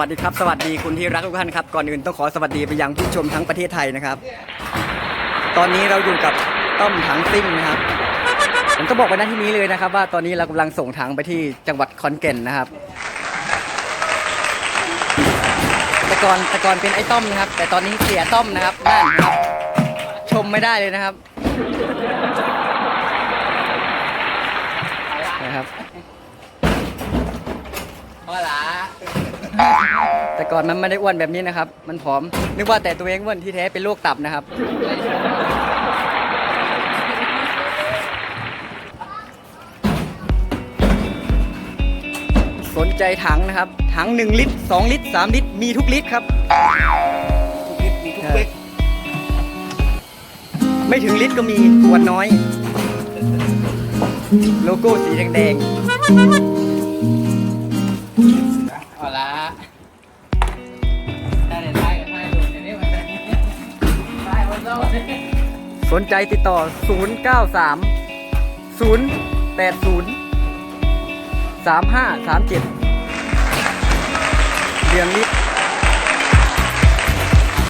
วัสดีครับ สวัสดีคุณที่รักทุกท่านครับ ก่อนอื่นต้องขอสวัสดีไปยังผู้ชมทั้งประเทศไทยนะครับ ตอนนี้เราอยู่กับต้อมถังซิ่งนะครับ ผมก็บอกไปหน้าที่นี้เลยนะครับ ว่าตอนนี้เรากำลังส่งถังไปที่จังหวัดขอนแก่นนะครับ แต่ก่อนแต่ก่อนเป็นไอ้ต้อมนะครับ แต่ตอนนี้เสียต้อมนะครับนั่นครับชมไม่ได้เลยนะครับนะครับว่าละ แต่ก่อนมันไม่ได้อ้วนแบบนี้นะครับ มันผอม นึกว่าแต่ตัวเองอ้วนที่แท้เป็นโรคตับนะครับ สนใจถังนะครับ ถัง 1 ลิตร 2 ลิตร 3 ลิตร มีทุกลิตรครับ ทุกลิตรมีทุกเป๊กไม่ถึงลิตรก็มีขวดน้อย โลโก้สีแดงเอา ละได้เลยได้เด้เลยอันนี้มันได้ได้วันโซ่สนใจติดต่อ 093 080 3537เดือนลิตร